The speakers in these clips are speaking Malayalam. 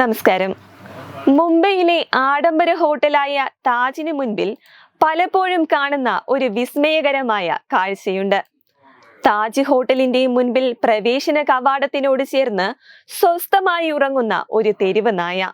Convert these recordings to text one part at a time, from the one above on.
നമസ്കാരം. മുംബൈയിലെ ആഡംബര ഹോട്ടലായ താജിന് മുൻപിൽ പലപ്പോഴും കാണുന്ന ഒരു വിസ്മയകരമായ കാഴ്ചയുണ്ട്. താജ് ഹോട്ടലിന്റെ മുൻപിൽ പ്രവേശന കവാടത്തിനോട് ചേർന്ന് സ്വസ്ഥമായി ഉറങ്ങുന്ന ഒരു തെരുവ് നായ.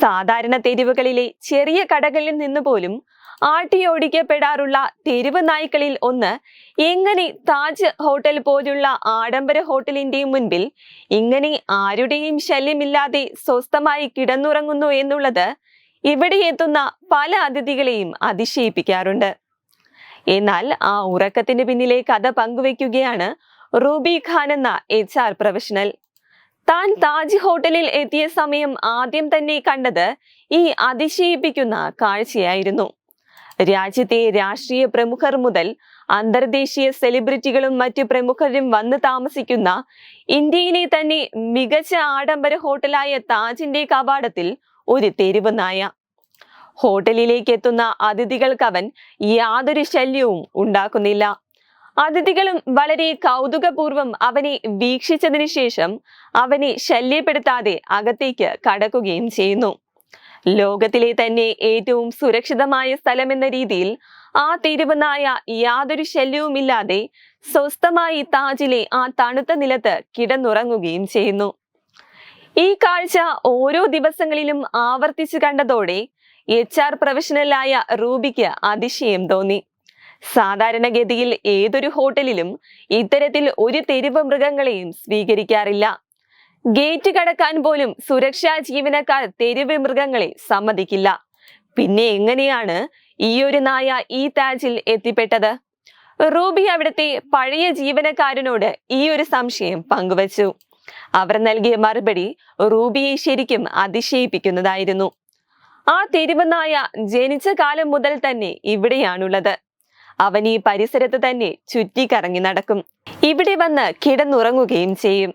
സാധാരണ തെരുവുകളിലെ ചെറിയ കടകളിൽ നിന്ന് പോലും ആട്ടിയോടിക്കപ്പെടാറുള്ള തെരുവ് നായ്ക്കളിൽ ഒന്ന്. എങ്ങനെ താജ് ഹോട്ടൽ പോലുള്ള ആഡംബര ഹോട്ടലിന്റെ മുൻപിൽ ഇങ്ങനെ ആരുടെയും ശല്യമില്ലാതെ സ്വസ്ഥമായി കിടന്നുറങ്ങുന്നു എന്നുള്ളത് ഇവിടെ എത്തുന്ന പല അതിഥികളെയും അതിശയിപ്പിക്കാറുണ്ട്. എന്നാൽ ആ ഉറക്കത്തിന് പിന്നിലെ കഥ പങ്കുവെക്കുകയാണ് റൂബി ഖാൻ എന്ന എച്ച് ആർ പ്രൊഫഷണൽ. താൻ താജ് ഹോട്ടലിൽ എത്തിയ സമയം ആദ്യം തന്നെ കണ്ടത് ഈ അതിശയിപ്പിക്കുന്ന കാഴ്ചയായിരുന്നു. രാജ്യത്തെ രാഷ്ട്രീയ പ്രമുഖർ മുതൽ അന്തർദേശീയ സെലിബ്രിറ്റികളും മറ്റ് പ്രമുഖരും വന്ന് താമസിക്കുന്ന ഇന്ത്യയിലെ തന്നെ മികച്ച ആഡംബര ഹോട്ടലായ താജിന്റെ കവാടത്തിൽ ഒരു തെരുവ് നായ. ഹോട്ടലിലേക്ക് എത്തുന്ന അതിഥികൾക്ക് അവൻ യാതൊരു ശല്യവും ഉണ്ടാക്കുന്നില്ല. അതിഥികളും വളരെ കൗതുകപൂർവം അവനെ വീക്ഷിച്ചതിനു ശേഷം അവനെ ശല്യപ്പെടുത്താതെ അകത്തേക്ക് കടക്കുകയും ചെയ്യുന്നു. ലോകത്തിലെ തന്നെ ഏറ്റവും സുരക്ഷിതമായ സ്ഥലം എന്ന രീതിയിൽ ആ തിരുവനായ നായ യാതൊരു ശല്യവുമില്ലാതെ സ്വസ്ഥമായി താജിലെ ആ തണുത്ത നിലത്ത് കിടന്നുറങ്ങുകയും ചെയ്യുന്നു. ഈ കാഴ്ച ഓരോ ദിവസങ്ങളിലും ആവർത്തിച്ചു കണ്ടതോടെ എച്ച് ആർ പ്രൊഫഷണലായ റൂബിക്ക് അതിശയം തോന്നി. സാധാരണഗതിയിൽ ഏതൊരു ഹോട്ടലിലും ഇത്തരത്തിൽ ഒരു തെരുവ് മൃഗങ്ങളെയും സ്വീകരിക്കാറില്ല. ഗേറ്റ് കടക്കാൻ പോലും സുരക്ഷാ ജീവനക്കാർ തെരുവ് മൃഗങ്ങളെ സമ്മതിക്കില്ല. പിന്നെ എങ്ങനെയാണ് ഈ ഒരു നായ ഈ താജിൽ എത്തിപ്പെട്ടത്? റൂബി അവിടുത്തെ പഴയ ജീവനക്കാരനോട് ഈ ഒരു സംശയം പങ്കുവച്ചു. അവർ നൽകിയ മറുപടി റൂബിയെ ശരിക്കും അതിശയിപ്പിക്കുന്നതായിരുന്നു. ആ തെരുവ് നായ ജനിച്ച കാലം മുതൽ തന്നെ ഇവിടെയാണുള്ളത്. അവൻ ഈ പരിസരത്ത് തന്നെ ചുറ്റിക്കറങ്ങി നടക്കും. ഇവിടെ വന്ന് കിടന്നുറങ്ങുകയും ചെയ്യും.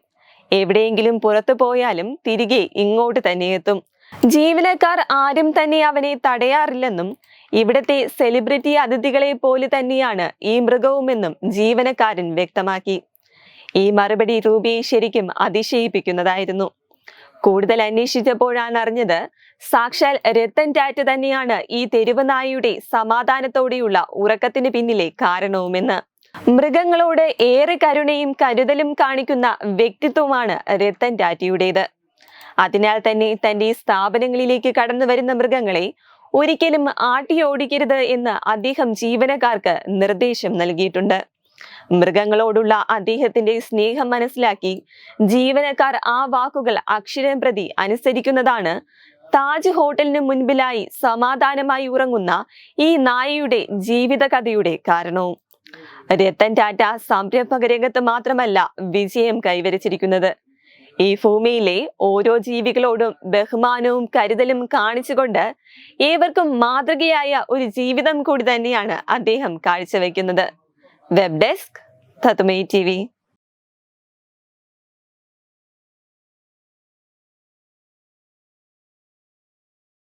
എവിടെയെങ്കിലും പുറത്തു പോയാലും തിരികെ ഇങ്ങോട്ട് തന്നെ എത്തും. ജീവനക്കാർ ആരും തന്നെ അവനെ തടയാറില്ലെന്നും ഇവിടത്തെ സെലിബ്രിറ്റി അതിഥികളെ പോലെ തന്നെയാണ് ഈ മൃഗവുമെന്നും ജീവനക്കാരൻ വ്യക്തമാക്കി. ഈ മറുപടി രൂപയെ ശരിക്കും അതിശയിപ്പിക്കുന്നതായിരുന്നു. കൂടുതൽ അന്വേഷിച്ചപ്പോഴാണ് അറിഞ്ഞത് സാക്ഷാൽ രത്തൻ ടാറ്റ തന്നെയാണ് ഈ തെരുവ് നായയുടെ സമാധാനത്തോടെയുള്ള ഉറക്കത്തിന് പിന്നിലെ കാരണവുമെന്ന്. മൃഗങ്ങളോട് ഏറെ കരുണയും കരുതലും കാണിക്കുന്ന വ്യക്തിത്വമാണ് രത്തൻ ടാറ്റയുടേത്. അതിനാൽ തന്നെ തന്റെ സ്ഥാപനങ്ങളിലേക്ക് കടന്നു വരുന്ന മൃഗങ്ങളെ ഒരിക്കലും ആട്ടിയോടിക്കരുത് എന്ന് അദ്ദേഹം ജീവനക്കാർക്ക് നിർദ്ദേശം നൽകിയിട്ടുണ്ട്. മൃഗങ്ങളോടുള്ള അദ്ദേഹത്തിന്റെ സ്നേഹം മനസ്സിലാക്കി ജീവനക്കാർ ആ വാക്കുകൾ അക്ഷരം പ്രതി അനുസരിക്കുന്നതാണ് താജ് ഹോട്ടലിന് മുൻപിലായി സമാധാനമായി ഉറങ്ങുന്ന ഈ നായയുടെ ജീവിതകഥയുടെ കാരണവും. രത്തൻ ടാറ്റ സംരംഭക രംഗത്ത് മാത്രമല്ല വിജയം കൈവരിച്ചിരിക്കുന്നത്. ഈ ഭൂമിയിലെ ഓരോ ജീവികളോടും ബഹുമാനവും കരുതലും കാണിച്ചുകൊണ്ട് ഏവർക്കും മാതൃകയായ ഒരു ജീവിതം കൂടി തന്നെയാണ് അദ്ദേഹം കാഴ്ചവെക്കുന്നത്. വെബ് ഡെസ്ക് തത്മേ ടി